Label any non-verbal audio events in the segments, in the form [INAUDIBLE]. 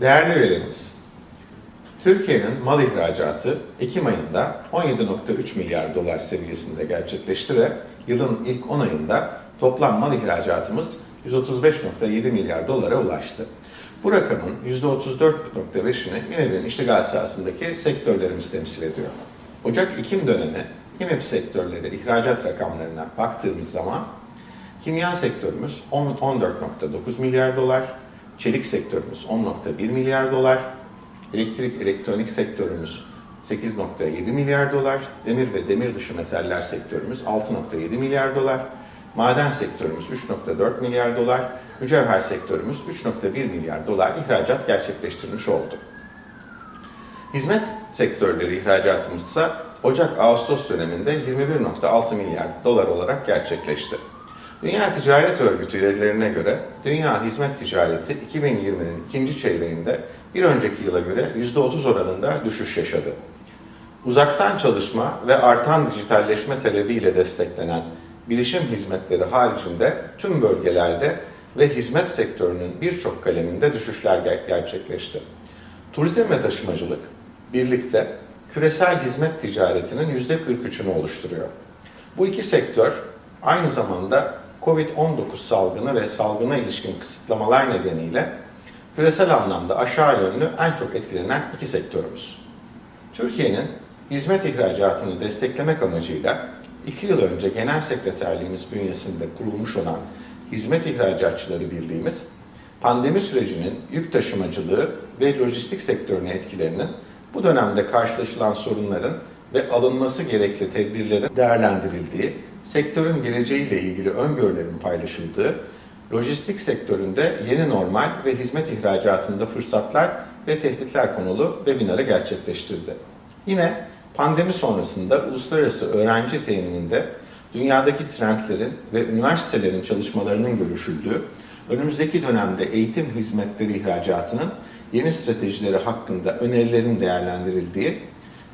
Değerli üyelerimiz, Türkiye'nin mal ihracatı Ekim ayında 17.3 milyar dolar seviyesinde gerçekleşti ve yılın ilk 10 ayında toplam mal ihracatımız 135.7 milyar dolara ulaştı. Bu rakamın %34.5'ini Münevver'in iştigal sahasındaki sektörlerimiz temsil ediyor. Ocak-Ekim dönemi IMEP sektörleri ihracat rakamlarına baktığımız zaman kimya sektörümüz 10 14.9 milyar dolar, çelik sektörümüz 10.1 milyar dolar, elektrik elektronik sektörümüz 8.7 milyar dolar, demir ve demir dışı metaller sektörümüz 6.7 milyar dolar, maden sektörümüz 3.4 milyar dolar, mücevher sektörümüz 3.1 milyar dolar ihracat gerçekleştirmiş oldu. Hizmet sektörleri ihracatımız ise Ocak-Ağustos döneminde 21.6 milyar dolar olarak gerçekleşti. Dünya Ticaret Örgütü verilerine göre dünya hizmet ticareti 2020'nin ikinci çeyreğinde bir önceki yıla göre %30 oranında düşüş yaşadı. Uzaktan çalışma ve artan dijitalleşme talebiyle desteklenen bilişim hizmetleri haricinde tüm bölgelerde ve hizmet sektörünün birçok kaleminde düşüşler ger- gerçekleşti. Turizm ve taşımacılık birlikte küresel hizmet ticaretinin %43'ünü oluşturuyor. Bu iki sektör aynı zamanda Covid-19 salgını ve salgına ilişkin kısıtlamalar nedeniyle küresel anlamda aşağı yönlü en çok etkilenen iki sektörümüz. Türkiye'nin hizmet ihracatını desteklemek amacıyla iki yıl önce Genel Sekreterliğimiz bünyesinde kurulmuş olan Hizmet İhracatçıları Birliğimiz, pandemi sürecinin yük taşımacılığı ve lojistik sektörüne etkilerinin bu dönemde karşılaşılan sorunların ve alınması gerekli tedbirlerin değerlendirildiği, sektörün geleceğiyle ilgili öngörülerin paylaşıldığı, lojistik sektöründe yeni normal ve hizmet ihracatında fırsatlar ve tehditler konulu webinarı gerçekleştirdi. Yine pandemi sonrasında uluslararası öğrenci temininde dünyadaki trendlerin ve üniversitelerin çalışmalarının görüşüldüğü, önümüzdeki dönemde eğitim hizmetleri ihracatının yeni stratejileri hakkında önerilerin değerlendirildiği,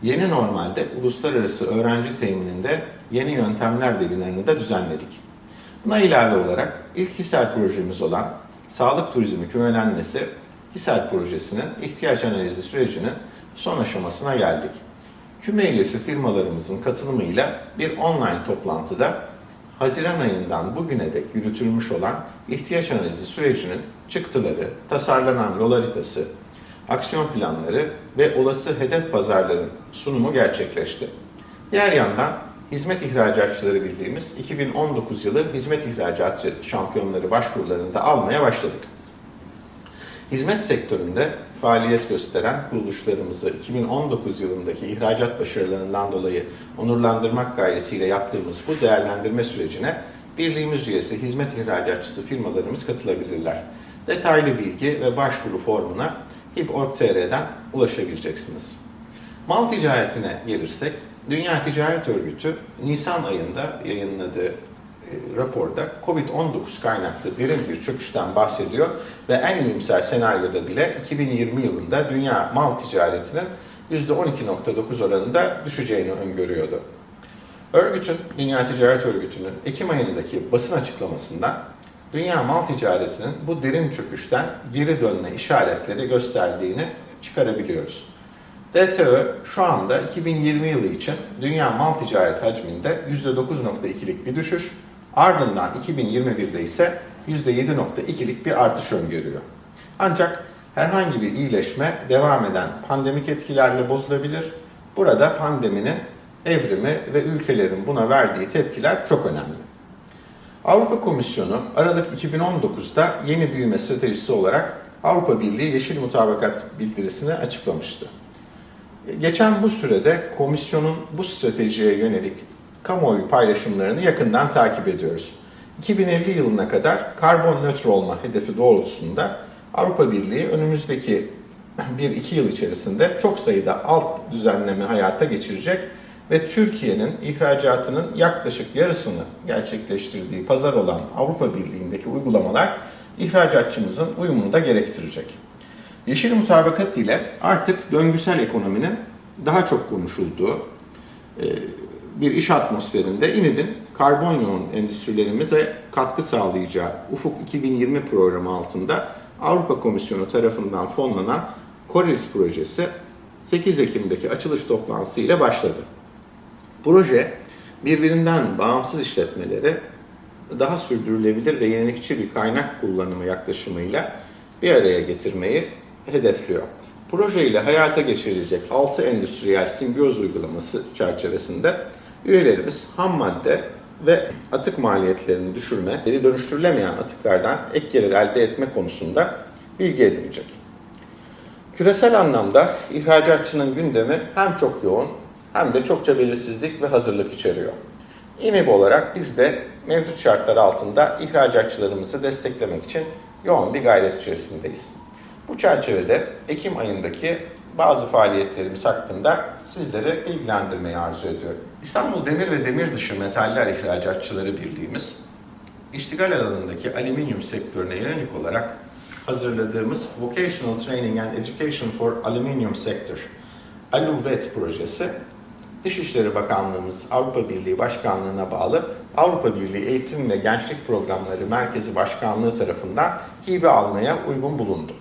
yeni normalde uluslararası öğrenci temininde yeni yöntemler webinarını da düzenledik. Buna ilave olarak ilk HİSEL projemiz olan Sağlık Turizmi Kümelenmesi HİSEL projesinin ihtiyaç analizi sürecinin son aşamasına geldik. Küme üyesi firmalarımızın katılımıyla bir online toplantıda Haziran ayından bugüne dek yürütülmüş olan ihtiyaç analizi sürecinin çıktıları, tasarlanan yol haritası, aksiyon planları ve olası hedef pazarların sunumu gerçekleşti. Diğer yandan Hizmet İhracatçıları Birliğimiz 2019 yılı hizmet ihracatçı şampiyonları başvurularını da almaya başladık. Hizmet sektöründe faaliyet gösteren kuruluşlarımızı 2019 yılındaki ihracat başarılarından dolayı onurlandırmak gayesiyle yaptığımız bu değerlendirme sürecine birliğimiz üyesi hizmet ihracatçısı firmalarımız katılabilirler. Detaylı bilgi ve başvuru formuna HİP.org.tr'den ulaşabileceksiniz. Mal ticaretine gelirsek, Dünya Ticaret Örgütü Nisan ayında yayınladığı e, raporda Covid-19 kaynaklı derin bir çöküşten bahsediyor ve en iyimser senaryoda bile 2020 yılında dünya mal ticaretinin %12.9 oranında düşeceğini öngörüyordu. Örgütün, Dünya Ticaret Örgütü'nün Ekim ayındaki basın açıklamasında dünya mal ticaretinin bu derin çöküşten geri dönme işaretleri gösterdiğini çıkarabiliyoruz. DTÖ şu anda 2020 yılı için dünya mal ticaret hacminde %9.2'lik bir düşüş, ardından 2021'de ise %7.2'lik bir artış öngörüyor. Ancak herhangi bir iyileşme devam eden pandemik etkilerle bozulabilir. Burada pandeminin evrimi ve ülkelerin buna verdiği tepkiler çok önemli. Avrupa Komisyonu Aralık 2019'da yeni büyüme stratejisi olarak Avrupa Birliği Yeşil Mutabakat bildirisini açıklamıştı. Geçen bu sürede komisyonun bu stratejiye yönelik kamuoyu paylaşımlarını yakından takip ediyoruz. 2050 yılına kadar karbon nötr olma hedefi doğrultusunda Avrupa Birliği önümüzdeki [CLEARS THROAT] 1-2 yıl içerisinde çok sayıda alt düzenleme hayata geçirecek ve Türkiye'nin ihracatının yaklaşık yarısını gerçekleştirdiği pazar olan Avrupa Birliği'ndeki uygulamalar ihracatçımızın uyumunu da gerektirecek. Yeşil mutabakat ile artık döngüsel ekonominin daha çok konuşulduğu e, bir iş atmosferinde İMİB'in karbon yoğun endüstrilerimize katkı sağlayacağı Ufuk 2020 programı altında Avrupa Komisyonu tarafından fonlanan Coris projesi 8 Ekim'deki açılış toplantısı ile başladı. Proje birbirinden bağımsız işletmeleri daha sürdürülebilir ve yenilikçi bir kaynak kullanımı yaklaşımıyla bir araya getirmeyi hedefliyor. Proje ile hayata geçirilecek 6 endüstriyel simbiyoz uygulaması çerçevesinde üyelerimiz ham madde ve atık maliyetlerini düşürme, geri dönüştürülemeyen atıklardan ek gelir elde etme konusunda bilgi edinecek. Küresel anlamda ihracatçının gündemi hem çok yoğun hem de çokça belirsizlik ve hazırlık içeriyor. İMİB olarak biz de mevcut şartlar altında ihracatçılarımızı desteklemek için yoğun bir gayret içerisindeyiz. Bu çerçevede Ekim ayındaki bazı faaliyetlerimiz hakkında sizlere bilgilendirmeyi arzu ediyorum. İstanbul Demir ve Demir Dışı Metaller İhracatçıları Birliğimiz, iştigal alanındaki alüminyum sektörüne yönelik olarak hazırladığımız Vocational Training and Education for Aluminium Sector, ALUVET projesi, Dışişleri Bakanlığımız Avrupa Birliği Başkanlığı'na bağlı Avrupa Birliği Eğitim ve Gençlik Programları Merkezi Başkanlığı tarafından hibe almaya uygun bulundu.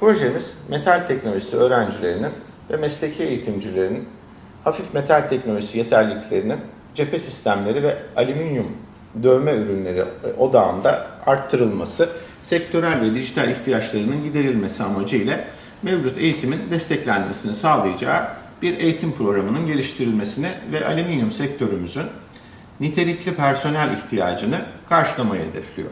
Projemiz metal teknolojisi öğrencilerinin ve mesleki eğitimcilerin hafif metal teknolojisi yeterliliklerinin cephe sistemleri ve alüminyum dövme ürünleri odağında arttırılması, sektörel ve dijital ihtiyaçlarının giderilmesi amacıyla mevcut eğitimin desteklenmesini sağlayacağı bir eğitim programının geliştirilmesini ve alüminyum sektörümüzün nitelikli personel ihtiyacını karşılamayı hedefliyor.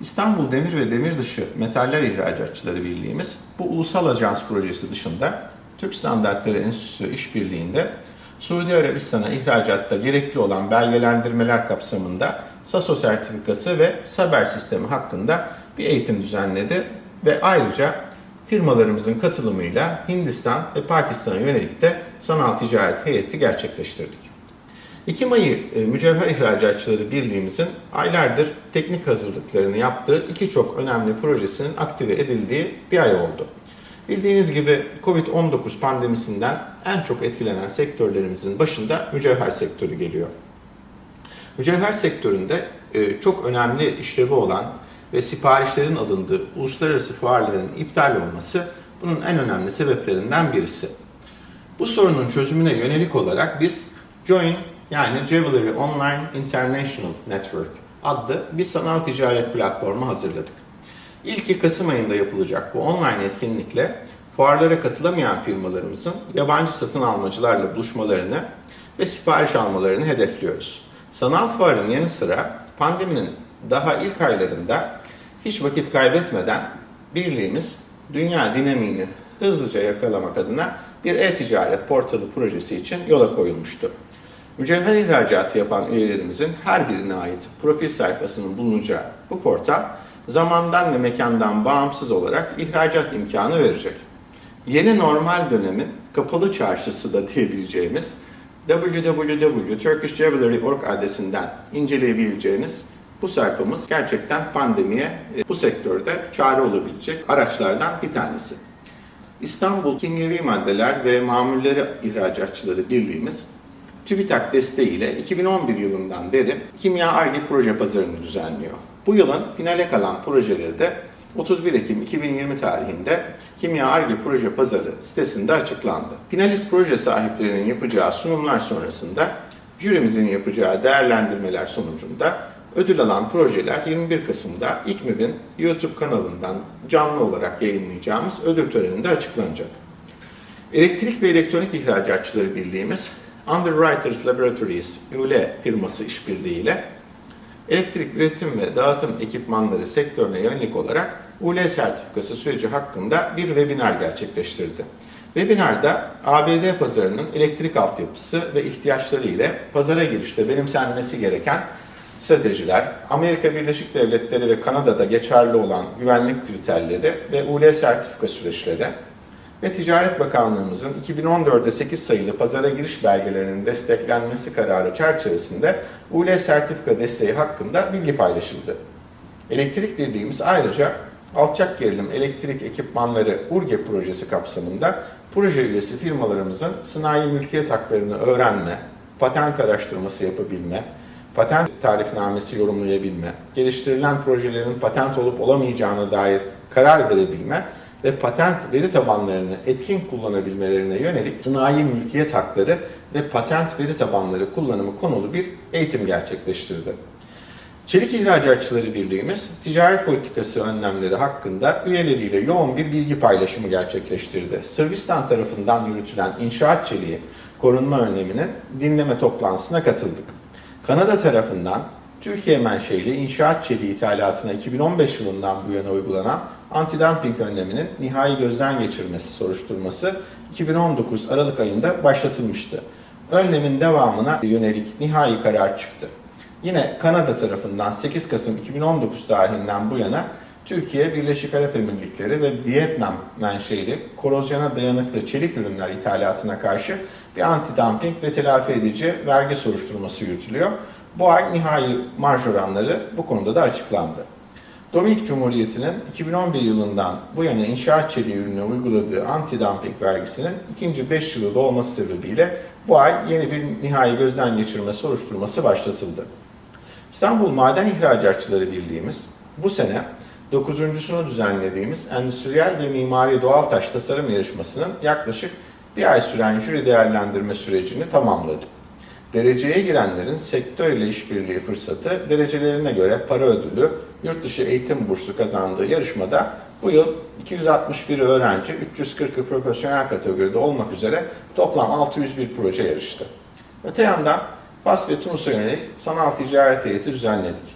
İstanbul Demir ve Demir Dışı Metaller İhracatçıları Birliği'miz bu ulusal ajans projesi dışında Türk Standartları Enstitüsü işbirliğinde Suudi Arabistan'a ihracatta gerekli olan belgelendirmeler kapsamında SASO sertifikası ve SABER sistemi hakkında bir eğitim düzenledi ve ayrıca firmalarımızın katılımıyla Hindistan ve Pakistan'a yönelik de sanal ticaret heyeti gerçekleştirdik. Ekim ayı e, Mücevher İhracatçıları Birliğimizin aylardır teknik hazırlıklarını yaptığı iki çok önemli projesinin aktive edildiği bir ay oldu. Bildiğiniz gibi Covid-19 pandemisinden en çok etkilenen sektörlerimizin başında mücevher sektörü geliyor. Mücevher sektöründe e, çok önemli işlevi olan ve siparişlerin alındığı uluslararası fuarların iptal olması bunun en önemli sebeplerinden birisi. Bu sorunun çözümüne yönelik olarak biz Join yani Jewelry Online International Network adlı bir sanal ticaret platformu hazırladık. İlki Kasım ayında yapılacak bu online etkinlikle fuarlara katılamayan firmalarımızın yabancı satın almacılarla buluşmalarını ve sipariş almalarını hedefliyoruz. Sanal fuarın yanı sıra pandeminin daha ilk aylarında hiç vakit kaybetmeden birliğimiz dünya dinamiğini hızlıca yakalamak adına bir e-ticaret portalı projesi için yola koyulmuştu. Mücevher ihracatı yapan üyelerimizin her birine ait profil sayfasının bulunacağı bu portal zamandan ve mekandan bağımsız olarak ihracat imkanı verecek. Yeni normal dönemin kapalı çarşısı da diyebileceğimiz www.turkishjewelry.org adresinden inceleyebileceğiniz bu sayfamız gerçekten pandemiye e, bu sektörde çare olabilecek araçlardan bir tanesi. İstanbul Kimyevi Maddeler ve Mamulleri İhracatçıları Birliğimiz TÜBİTAK desteğiyle 2011 yılından beri Kimya Arge proje pazarını düzenliyor. Bu yılın finale kalan projeleri de 31 Ekim 2020 tarihinde Kimya Arge Proje Pazarı sitesinde açıklandı. Finalist proje sahiplerinin yapacağı sunumlar sonrasında jürimizin yapacağı değerlendirmeler sonucunda ödül alan projeler 21 Kasım'da İKMİB'in YouTube kanalından canlı olarak yayınlayacağımız ödül töreninde açıklanacak. Elektrik ve Elektronik İhracatçıları Birliğimiz Underwriters Laboratories UL firması işbirliğiyle elektrik üretim ve dağıtım ekipmanları sektörüne yönelik olarak UL sertifikası süreci hakkında bir webinar gerçekleştirdi. Webinarda ABD pazarının elektrik altyapısı ve ihtiyaçları ile pazara girişte benimsenmesi gereken stratejiler, Amerika Birleşik Devletleri ve Kanada'da geçerli olan güvenlik kriterleri ve UL sertifika süreçleri ve Ticaret Bakanlığımızın 2014'de 8 sayılı pazara giriş belgelerinin desteklenmesi kararı çerçevesinde UL sertifika desteği hakkında bilgi paylaşıldı. Elektrik Birliğimiz ayrıca alçak gerilim elektrik ekipmanları URGE projesi kapsamında proje üyesi firmalarımızın sanayi mülkiyet haklarını öğrenme, patent araştırması yapabilme, patent tarifnamesi yorumlayabilme, geliştirilen projelerin patent olup olamayacağına dair karar verebilme ve patent veri tabanlarını etkin kullanabilmelerine yönelik sınai mülkiyet hakları ve patent veri tabanları kullanımı konulu bir eğitim gerçekleştirdi. Çelik İhracatçıları Birliği'miz ticaret politikası önlemleri hakkında üyeleriyle yoğun bir bilgi paylaşımı gerçekleştirdi. Sırbistan tarafından yürütülen inşaat çeliği korunma önleminin dinleme toplantısına katıldık. Kanada tarafından Türkiye menşeli inşaat çeliği ithalatına 2015 yılından bu yana uygulanan antidumping önleminin nihai gözden geçirmesi soruşturması 2019 Aralık ayında başlatılmıştı. Önlemin devamına yönelik nihai karar çıktı. Yine Kanada tarafından 8 Kasım 2019 tarihinden bu yana Türkiye, Birleşik Arap Emirlikleri ve Vietnam menşeli korozyona dayanıklı çelik ürünler ithalatına karşı bir antidumping ve telafi edici vergi soruşturması yürütülüyor. Bu ay nihai marj oranları bu konuda da açıklandı. Dominik Cumhuriyeti'nin 2011 yılından bu yana inşaat çeliği ürününe uyguladığı antidumping vergisinin ikinci 5 yılı dolması sebebiyle bu ay yeni bir nihai gözden geçirme soruşturması başlatıldı. İstanbul Maden İhracatçıları Birliği'miz bu sene 9.sunu düzenlediğimiz Endüstriyel ve Mimari Doğal Taş Tasarım Yarışması'nın yaklaşık bir ay süren jüri değerlendirme sürecini tamamladı. Dereceye girenlerin sektör ile işbirliği fırsatı, derecelerine göre para ödülü, yurt dışı eğitim bursu kazandığı yarışmada bu yıl 261 öğrenci, 340'ı profesyonel kategoride olmak üzere toplam 601 proje yarıştı. Öte yandan Fas ve Tunus'a yönelik sanal ticaret heyeti düzenledik.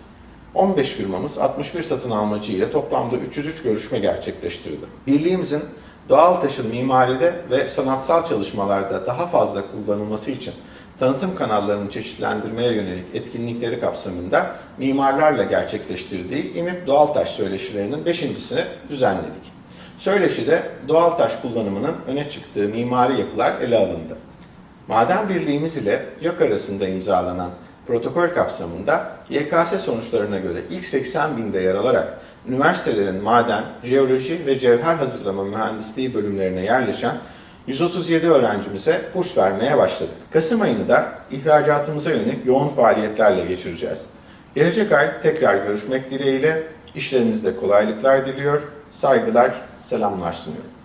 15 firmamız 61 satın almacı ile toplamda 303 görüşme gerçekleştirdi. Birliğimizin doğal taşın mimaride ve sanatsal çalışmalarda daha fazla kullanılması için tanıtım kanallarını çeşitlendirmeye yönelik etkinlikleri kapsamında mimarlarla gerçekleştirdiği İMİP Doğal Taş Söyleşilerinin beşincisini düzenledik. Söyleşide doğal taş kullanımının öne çıktığı mimari yapılar ele alındı. Maden Birliğimiz ile YÖK arasında imzalanan protokol kapsamında YKS sonuçlarına göre ilk 80 binde yer alarak üniversitelerin maden, jeoloji ve cevher hazırlama mühendisliği bölümlerine yerleşen 137 öğrencimize burs vermeye başladık. Kasım ayını da ihracatımıza yönelik yoğun faaliyetlerle geçireceğiz. Gelecek ay tekrar görüşmek dileğiyle işlerinizde kolaylıklar diliyor, saygılar, selamlar sunuyorum.